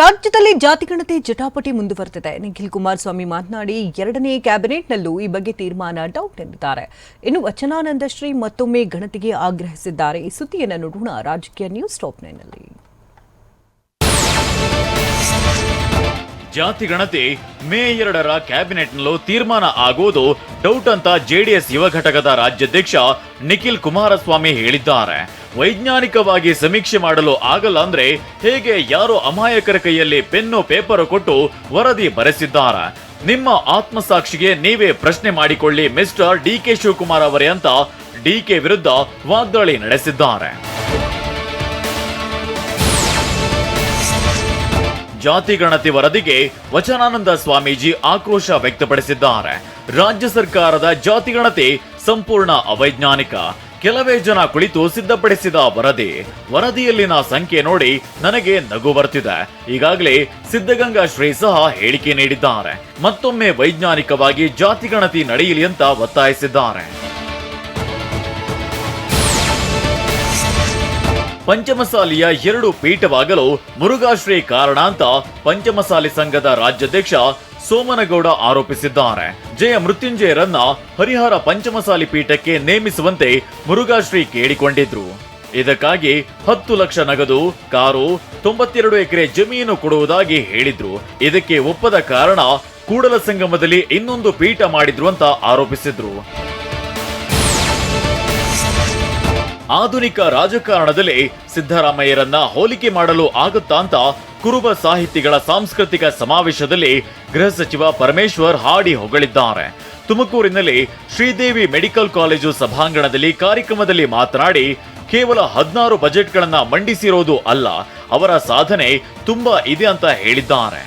ರಾಜ್ಯದಲ್ಲಿ ಜಾತಿಗಣತಿ ಜಟಾಪಟಿ ಮುಂದುವರೆದಿದೆ. ನಿಖಿಲ್ ಕುಮಾರಸ್ವಾಮಿ ಮಾತನಾಡಿ, ಎರಡನೇ ಕ್ಯಾಬಿನೆಟ್ನಲ್ಲೂ ಈ ಬಗ್ಗೆ ತೀರ್ಮಾನ ಡೌಟ್ ಎಂದಿದ್ದಾರೆ. ಇನ್ನು ವಚನಾನಂದ ಶ್ರೀ ಮತ್ತೊಮ್ಮೆ ಗಣತಿಗೆ ಆಗ್ರಹಿಸಿದ್ದಾರೆ. ಈ ಸುದ್ದಿಯನ್ನು ನೋಡೋಣ ರಾಜಕೀಯ ನ್ಯೂಸ್ ಟಾಪ್ ಜಾತಿ ಗಣತಿ, ಮೇ ಎರಡರ ಕ್ಯಾಬಿನೆಟ್ನಲ್ಲೂ ತೀರ್ಮಾನ ಆಗುವುದು ಡೌಟ್ ಅಂತ ಜೆಡಿಎಸ್ ಯುವ ಘಟಕದ ರಾಜ್ಯಾಧ್ಯಕ್ಷ ನಿಖಿಲ್ ಕುಮಾರಸ್ವಾಮಿ ಹೇಳಿದ್ದಾರೆ. ವೈಜ್ಞಾನಿಕವಾಗಿ ಸಮೀಕ್ಷೆ ಮಾಡಲು ಆಗಲ್ಲ ಅಂದ್ರೆ ಹೇಗೆ ಯಾರೋ ಅಮಾಯಕರ ಕೈಯಲ್ಲಿ ಪೆನ್ನು, ಪೇಪರ್ ಕೊಟ್ಟು ವರದಿ ಬರೆಸಿದ್ದಾರೆ? ನಿಮ್ಮ ಆತ್ಮಸಾಕ್ಷಿಗೆ ನೀವೇ ಪ್ರಶ್ನೆ ಮಾಡಿಕೊಳ್ಳಿ ಮಿಸ್ಟರ್ ಡಿ ಕೆ ಶಿವಕುಮಾರ್ ಅವರೇ ಅಂತ ಡಿಕೆ ವಿರುದ್ಧ ವಾಗ್ದಾಳಿ ನಡೆಸಿದ್ದಾರೆ. ಜಾತಿ ಗಣತಿ ವರದಿಗೆ ವಚನಾನಂದ ಸ್ವಾಮೀಜಿ ಆಕ್ರೋಶ ವ್ಯಕ್ತಪಡಿಸಿದ್ದಾರೆ. ರಾಜ್ಯ ಸರ್ಕಾರದ ಜಾತಿ ಗಣತಿ ಸಂಪೂರ್ಣ ಅವೈಜ್ಞಾನಿಕ. ಕೆಲವೇ ಜನ ಕುಳಿತು ಸಿದ್ಧಪಡಿಸಿದ ವರದಿ. ವರದಿಯಲ್ಲಿನ ಸಂಖ್ಯೆ ನೋಡಿ ನನಗೆ ನಗು ಬರ್ತಿದೆ. ಈಗಾಗಲೇ ಸಿದ್ಧಗಂಗಾ ಶ್ರೀ ಸಹ ಹೇಳಿಕೆ ನೀಡಿದ್ದಾರೆ. ಮತ್ತೊಮ್ಮೆ ವೈಜ್ಞಾನಿಕವಾಗಿ ಜಾತಿ ಗಣತಿ ನಡೆಯಲಿ ಅಂತ ಒತ್ತಾಯಿಸಿದ್ದಾರೆ. ಪಂಚಮಸಾಲಿಯ ಎರಡು ಪೀಠವಾಗಲು ಮುರುಘಾಶ್ರೀ ಕಾರಣ ಅಂತ ಪಂಚಮಸಾಲಿ ಸಂಘದ ರಾಜ್ಯಾಧ್ಯಕ್ಷ ಸೋಮನಗೌಡ ಆರೋಪಿಸಿದ್ದಾರೆ. ಜಯ ಮೃತ್ಯುಂಜಯರನ್ನ ಹರಿಹರ ಪಂಚಮಸಾಲಿ ಪೀಠಕ್ಕೆ ನೇಮಿಸುವಂತೆ ಮುರುಘಾಶ್ರೀ ಕೇಳಿಕೊಂಡಿದ್ರು. ಇದಕ್ಕಾಗಿ ಹತ್ತು ಲಕ್ಷ ನಗದು, ಕಾರು, ತೊಂಬತ್ತೆರಡು ಎಕರೆ ಜಮೀನು ಕೊಡುವುದಾಗಿ ಹೇಳಿದ್ರು. ಇದಕ್ಕೆ ಒಪ್ಪದ ಕಾರಣ ಕೂಡಲ ಸಂಗಮದಲ್ಲಿ ಇನ್ನೊಂದು ಪೀಠ ಮಾಡಿದ್ರು ಅಂತ ಆರೋಪಿಸಿದ್ರು. ಆಧುನಿಕ ರಾಜಕಾರಣದಲ್ಲಿ ಸಿದ್ದರಾಮಯ್ಯರನ್ನ ಹೋಲಿಕೆ ಮಾಡಲು ಆಗುತ್ತಾ ಅಂತ ಕುರುಬ ಸಾಹಿತಿಗಳ ಸಾಂಸ್ಕೃತಿಕ ಸಮಾವೇಶದಲ್ಲಿ ಗೃಹ ಸಚಿವ ಪರಮೇಶ್ವರ್ ಹಾಡಿ ಹೊಗಳಿದ್ದಾರೆ. ತುಮಕೂರಿನಲ್ಲಿ ಶ್ರೀದೇವಿ ಮೆಡಿಕಲ್ ಕಾಲೇಜು ಸಭಾಂಗಣದಲ್ಲಿ ಕಾರ್ಯಕ್ರಮದಲ್ಲಿ ಮಾತನಾಡಿ, ಕೇವಲ ಹದಿನಾರು ಬಜೆಟ್ಗಳನ್ನ ಮಂಡಿಸಿರೋದು ಅಲ್ಲ, ಅವರ ಸಾಧನೆ ತುಂಬಾ ಇದೆ ಅಂತ ಹೇಳಿದ್ದಾರೆ.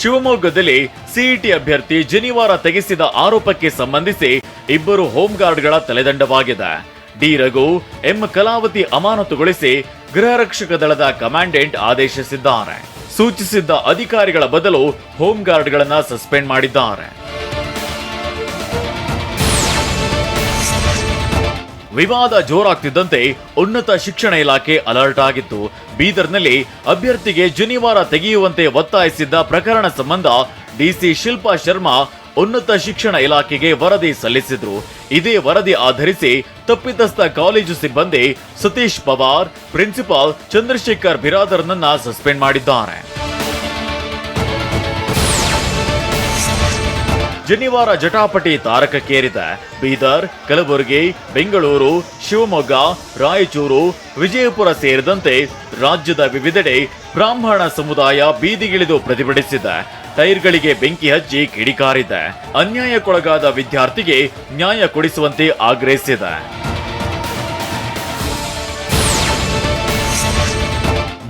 ಶಿವಮೊಗ್ಗದಲ್ಲಿ ಸಿಇಟಿ ಅಭ್ಯರ್ಥಿ ಜನಿವಾರ ತೆಗೆಸಿದ ಆರೋಪಕ್ಕೆ ಸಂಬಂಧಿಸಿ ಇಬ್ಬರು ಹೋಂಗಾರ್ಡ್ಗಳ ತಲೆದಂಡವಾಗಿದೆ. ಡಿ ರಘು, ಎಂ ಕಲಾವತಿ ಅಮಾನತುಗೊಳಿಸಿ ಗೃಹ ರಕ್ಷಕ ದಳದ ಕಮಾಂಡೆಂಟ್ ಆದೇಶಿಸಿದ್ದಾರೆ. ಸೂಚಿಸಿದ್ದ ಅಧಿಕಾರಿಗಳ ಬದಲು ಹೋಂಗಾರ್ಡ್ಗಳನ್ನ ಸಸ್ಪೆಂಡ್ ಮಾಡಿದ್ದಾರೆ. ವಿವಾದ ಜೋರಾಗ್ತಿದ್ದಂತೆ ಉನ್ನತ ಶಿಕ್ಷಣ ಇಲಾಖೆ ಅಲರ್ಟ್ ಆಗಿತ್ತು. ಬೀದರ್ನಲ್ಲಿ ಅಭ್ಯರ್ಥಿಗೆ ಜನಿವಾರ ತೆಗೆಯುವಂತೆ ಒತ್ತಾಯಿಸಿದ್ದ ಪ್ರಕರಣ ಸಂಬಂಧ ಡಿಸಿ ಶಿಲ್ಪಾ ಶರ್ಮಾ ಉನ್ನತ ಶಿಕ್ಷಣ ಇಲಾಖೆಗೆ ವರದಿ ಸಲ್ಲಿಸಿದ್ರು. ಇದೇ ವರದಿ ಆಧರಿಸಿ ತಪ್ಪಿತಸ್ಥ ಕಾಲೇಜು ಸಿಬ್ಬಂದಿ ಸತೀಶ್ ಪವಾರ್, ಪ್ರಿನ್ಸಿಪಾಲ್ ಚಂದ್ರಶೇಖರ್ ಬಿರಾದರ್ನನ್ನ ಸಸ್ಪೆಂಡ್ ಮಾಡಿದ್ದಾರೆ. ಜನಿವಾರ ಜಟಾಪಟಿ ತಾರಕಕ್ಕೇರಿದ ಬೀದರ್, ಕಲಬುರಗಿ, ಬೆಂಗಳೂರು, ಶಿವಮೊಗ್ಗ, ರಾಯಚೂರು, ವಿಜಯಪುರ ಸೇರಿದಂತೆ ರಾಜ್ಯದ ವಿವಿಧೆಡೆ ಬ್ರಾಹ್ಮಣ ಸಮುದಾಯ ಬೀದಿಗಿಳಿದು ಪ್ರತಿಭಟಿಸಿದೆ. ಟೈರ್ಗಳಿಗೆ ಬೆಂಕಿ ಹಚ್ಚಿ ಕಿಡಿಕಾರಿದೆ. ಅನ್ಯಾಯಕ್ಕೊಳಗಾದ ವಿದ್ಯಾರ್ಥಿಗೆ ನ್ಯಾಯ ಕೊಡಿಸುವಂತೆ ಆಗ್ರಹಿಸಿದೆ.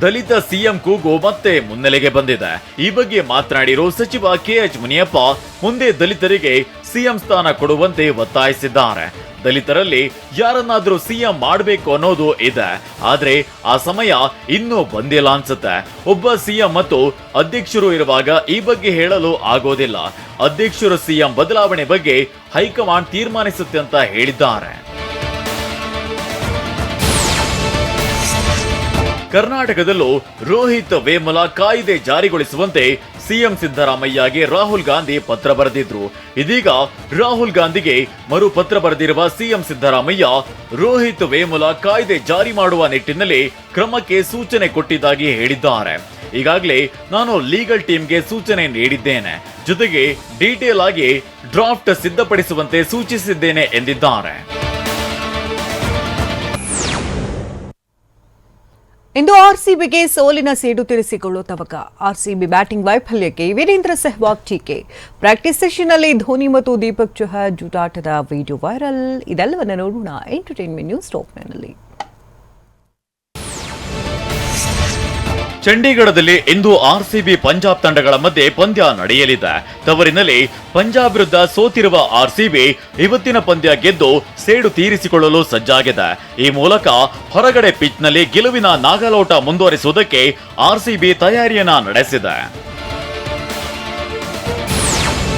ದಲಿತ ಸಿಎಂ ಕೂಗು ಮತ್ತೆ ಮುನ್ನೆಲೆಗೆ ಬಂದಿದೆ. ಈ ಬಗ್ಗೆ ಮಾತನಾಡಿರೋ ಸಚಿವ ಕೆಎಚ್ ಮುನಿಯಪ್ಪ, ಮುಂದೆ ದಲಿತರಿಗೆ ಸಿಎಂ ಸ್ಥಾನ ಕೊಡುವಂತೆ ಒತ್ತಾಯಿಸಿದ್ದಾರೆ. ದಲಿತರಲ್ಲಿ ಯಾರನ್ನಾದ್ರೂ ಸಿಎಂ ಮಾಡಬೇಕು ಅನ್ನೋದು ಇದೆ. ಆದ್ರೆ ಆ ಸಮಯ ಇನ್ನೂ ಬಂದಿಲ್ಲ ಅನ್ಸುತ್ತೆ. ಒಬ್ಬ ಸಿಎಂ ಮತ್ತು ಅಧ್ಯಕ್ಷರು ಇರುವಾಗ ಈ ಬಗ್ಗೆ ಹೇಳಲು ಆಗೋದಿಲ್ಲ. ಅಧ್ಯಕ್ಷರು ಸಿಎಂ ಬದಲಾವಣೆ ಬಗ್ಗೆ ಹೈಕಮಾಂಡ್ ತೀರ್ಮಾನಿಸುತ್ತೆ ಅಂತ ಹೇಳಿದ್ದಾರೆ. ಕರ್ನಾಟಕದಲ್ಲೂ ರೋಹಿತ್ ವೇಮಲ ಕಾಯ್ದೆ ಜಾರಿಗೊಳಿಸುವಂತೆ ಸಿಎಂ ಸಿದ್ದರಾಮಯ್ಯಗೆ ರಾಹುಲ್ ಗಾಂಧಿ ಪತ್ರ ಬರೆದಿದ್ರು. ಇದೀಗ ರಾಹುಲ್ ಗಾಂಧಿಗೆ ಮರು ಪತ್ರ ಬರೆದಿರುವ ಸಿಎಂ ಸಿದ್ದರಾಮಯ್ಯ ರೋಹಿತ್ ವೇಮುಲ ಕಾಯ್ದೆ ಜಾರಿ ಮಾಡುವ ನಿಟ್ಟಿನಲ್ಲಿ ಕ್ರಮಕ್ಕೆ ಸೂಚನೆ ಕೊಟ್ಟಿದ್ದಾಗಿ ಹೇಳಿದ್ದಾರೆ. ಈಗಾಗಲೇ ನಾನು ಲೀಗಲ್ ಟೀಮ್ಗೆ ಸೂಚನೆ ನೀಡಿದ್ದೇನೆ. ಜೊತೆಗೆ ಡೀಟೇಲ್ ಆಗಿ ಡ್ರಾಫ್ಟ್ ಸಿದ್ಧಪಡಿಸುವಂತೆ ಸೂಚಿಸಿದ್ದೇನೆ ಎಂದಿದ್ದಾರೆ. ಇಂದು ಆರ್ಸಿಬಿಗೆ ಸೋಲಿನ ಸೇಡು ತೀರಿಸಿಕೊಳ್ಳುವ ತವಕ. ಆರ್ಸಿಬಿ ಬ್ಯಾಟಿಂಗ್ ವೈಫಲ್ಯಕ್ಕೆ ವೀರೇಂದ್ರ ಸೆಹ್ವಾಗ್ ಟೀಕೆ. ಪ್ರಾಕ್ಟೀಸ್ ಸೆಷನ್ನಲ್ಲಿ ಧೋನಿ ಮತ್ತು ದೀಪಕ್ ಚೋಹರ್ ಜೂಟಾಟದ ವಿಡಿಯೋ ವೈರಲ್. ಇದೆಲ್ಲವನ್ನ ನೋಡೋಣ ಎಂಟರ್ಟೈನ್ಮೆಂಟ್ ನ್ಯೂಸ್ ಟಾಪ್ನಲ್ಲಿ ಚಂಡೀಗಢದಲ್ಲಿ ಇಂದು ಆರ್ಸಿಬಿ ಪಂಜಾಬ್ ತಂಡಗಳ ಮಧ್ಯೆ ಪಂದ್ಯ ನಡೆಯಲಿದೆ. ತವರಿನಲ್ಲಿ ಪಂಜಾಬ್ ವಿರುದ್ಧ ಸೋತಿರುವ ಆರ್ಸಿಬಿ ಇವತ್ತಿನ ಪಂದ್ಯ ಗೆದ್ದು ಸೇಡು ತೀರಿಸಿಕೊಳ್ಳಲು ಸಜ್ಜಾಗಿದೆ. ಈ ಮೂಲಕ ಹೊರಗಡೆ ಪಿಚ್ನಲ್ಲಿ ಗೆಲುವಿನ ನಾಗಲೋಟ ಮುಂದುವರಿಸುವುದಕ್ಕೆ ಆರ್ಸಿಬಿ ತಯಾರಿಯನ್ನ ನಡೆಸಿದೆ.